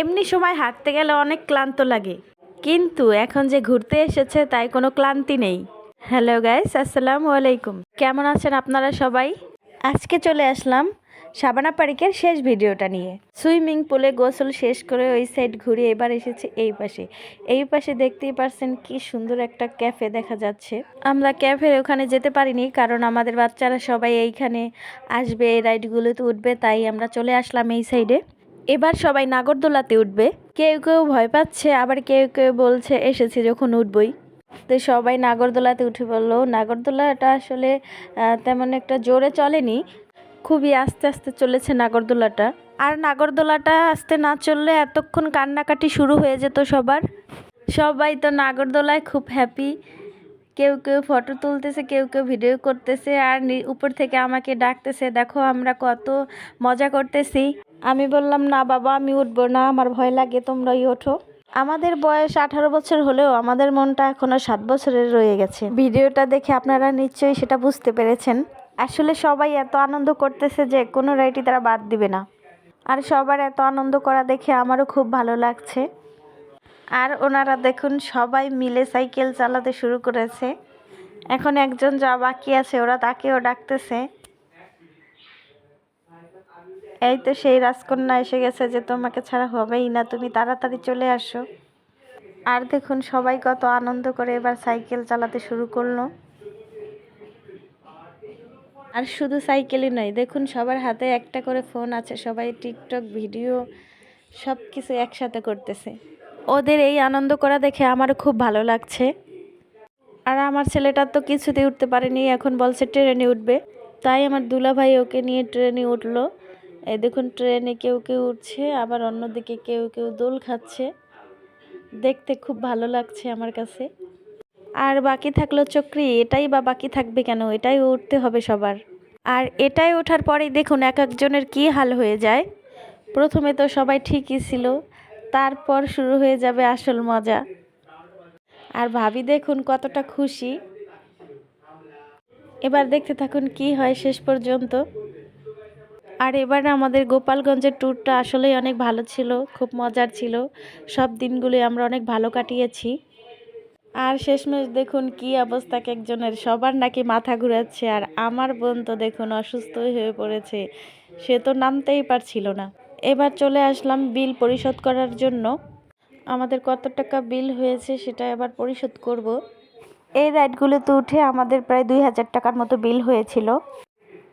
এমনি সময় হাঁটতে গেলে অনেক ক্লান্ত লাগে। কিন্তু এখন যে ঘুরতে এসেছে তাই কোনো ক্লান্তি নেই। হ্যালো গাইস, আসসালামু আলাইকুম। কেমন আছেন আপনারা সবাই? আজকে চলে আসলাম শাবানা পারিকের শেষ ভিডিওটা নিয়ে। সুইমিং পুলে গোসল শেষ করে ওই সাইড ঘুরে এবার এসেছে এই পাশে। এই পাশে দেখতেই পারছেন কি সুন্দর একটা ক্যাফে দেখা যাচ্ছে। আমরা ক্যাফের ওখানে যেতে পারিনি কারণ আমাদের বাচ্চারা সবাই এইখানে আসবে, এই রাইডগুলোতে উঠবে, তাই আমরা চলে আসলাম এই সাইডে। এবার সবাই নাগরদোলাতে উঠবে। কেউ কেউ ভয় পাচ্ছে, আবার কেউ কেউ বলছে, এসেছে যখন উঠবই। তো সবাই নাগরদোলাতে উঠে পড়ল। নাগরদোলাটা আসলে তেমন একটা জোরে চলেনি, খুবই আস্তে আস্তে চলেছে নাগরদোলাটা। আর নাগরদোলাটা আস্তে না চললে এতক্ষণ কান্নাকাটি শুরু হয়ে যেত সবার। সবাই তো নাগরদোলায় খুব হ্যাপি কেউ কেউ ফটো তুলতেছে, কেউ কেউ ভিডিও করতেছে আর উপর থেকে আমাকে ডাকতেছে, দেখো আমরা কত মজা করতেছি। আমি বললাম, না বাবা, আমি উঠবো না, আমার ভয় লাগে, তোমরাই ওঠো। আমাদের বয়স আঠারো বছর হলেও আমাদের মনটা এখনও সাত বছরের রয়ে গেছে। ভিডিওটা দেখে আপনারা নিশ্চয়ই সেটা বুঝতে পেরেছেন। আসলে সবাই এত আনন্দ করতেছে যে কোনো রাইডই তারা বাদ দিবে না। আর সবার এত আনন্দ করা দেখে আমারও খুব ভালো লাগছে। আর ওনারা দেখুন সবাই মিলে সাইকেল চালাতে শুরু করেছে। এখন একজন যা বাকি আছে, ওরা তাকেও ডাকতেছে। এই তো সেই রাজকন্যা এসে গেছে যে, তোমাকে ছাড়া হবেই না, তুমি তাড়াতাড়ি চলে আসো। আর দেখুন সবাই কত আনন্দ করে এবার সাইকেল চালাতে শুরু করল। আর শুধু সাইকেলই নয়, দেখুন সবার হাতে একটা করে ফোন আছে, সবাই টিকটক ভিডিও সব কিছু একসাথে করতেছে। ওদের এই আনন্দ করা দেখে আমারও খুব ভালো লাগছে। আর আমার ছেলেটা তো কিছুতেই উঠতে পারেনি, এখন বলছে ট্রেনে উঠবে। তাই আমার দুলাভাই ওকে নিয়ে ট্রেনে উঠল। এই দেখুন, ট্রেনে কেউ কেউ উঠছে, আবার অন্যদিকে কেউ কেউ দোল খাচ্ছে। দেখতে খুব ভালো লাগছে আমার কাছে। আর বাকি থাকল চক্রি, এটাই বা বাকি থাকবে কেন? এটাই উঠতে হবে সবার। আর এটাই ওঠার পরেই দেখুন, এক একজনের কী হাল হয়ে যায়। প্রথমে তো সবাই ঠিকই ছিল। তারপর শুরু হয়ে যাবে আসল মজা। আর ভাবি দেখুন কতটা খুশি। এবার দেখতে থাকুন কি হয় শেষ পর্যন্ত। আর এবার আমাদের গোপালগঞ্জের ট্যুরটা আসলেই অনেক ভালো ছিল, খুব মজার ছিল। সব দিনগুলি আমরা অনেক ভালো কাটিয়েছি। আর শেষমেশ দেখুন কি অবস্থা এক একজনের। সবার নাকি মাথা ঘুরাচ্ছে আর আমার বোন তো দেখুন অসুস্থই হয়ে পড়েছে। সে তো নামতেই পারছিল না। এবার চলে আসলাম বিল পরিশোধ করার জন্য। আমাদের কত টাকা বিল হয়েছে সেটা এবার পরিশোধ করব। এই রাইডগুলোতে উঠে আমাদের প্রায় দুই হাজার টাকার মতো বিল হয়েছিল।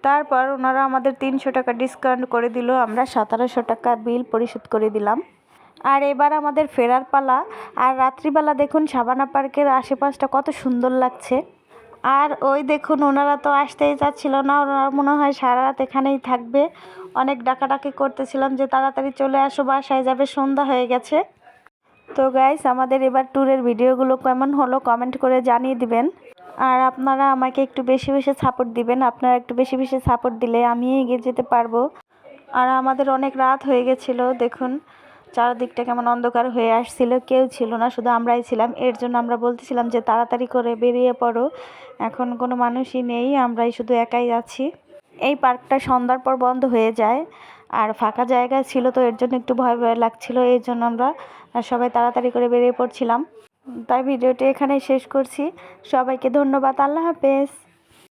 তারপর ওনারা আমাদের তিনশো টাকা ডিসকাউন্ট করে দিল, আমরা সতেরোশো টাকা বিল পরিশোধ করে দিলাম। আর এবার আমাদের ফেরার পালা, আর রাত্রিবেলা দেখুন সাবানা পার্কের আশেপাশটা কত সুন্দর লাগছে। আর ওই দেখুন, ওনারা তো আসতেই চাচ্ছিল না। ওনারা মনে হয় সারা রাত এখানেই থাকবে। অনেক ডাকাডাকি করতেছিলাম যে তাড়াতাড়ি চলে আসো, বাসায় যাবে, সন্ধ্যা হয়ে গেছে। তো গাইস আমাদের এবার ট্যুরের ভিডিওগুলো কেমন হলো কমেন্ট করে জানিয়ে দিবেন। আর আপনারা আমাকে একটু বেশি বেশি সাপোর্ট দিবেন। আপনারা একটু বেশি বেশি সাপোর্ট দিলে আমি এগিয়ে যেতে পারব। আর আমাদের অনেক রাত হয়ে গেছিল, দেখুন। চারদিকটা কেমন অন্ধকার হয়ে আসছিল, কেউ ছিল না, শুধু আমরাই ছিলাম। এর জন্য আমরা বলতেছিলাম যে তাড়াতাড়ি করে বেরিয়ে পড়ো। এখন কোনো মানুষই নেই, আমরাই শুধু একাই আছি। এই পার্কটা সন্ধ্যার পর বন্ধ হয়ে যায়, আর ফাঁকা জায়গা ছিল তো এর জন্য একটু ভয় ভয় লাগছিল, এই জন্য আমরা সবাই তাড়াতাড়ি করে বেরিয়ে পড়ছিলাম। তাই ভিডিওটি এখানেই শেষ করছি। সবাইকে ধন্যবাদ, আল্লাহ হাফেজ।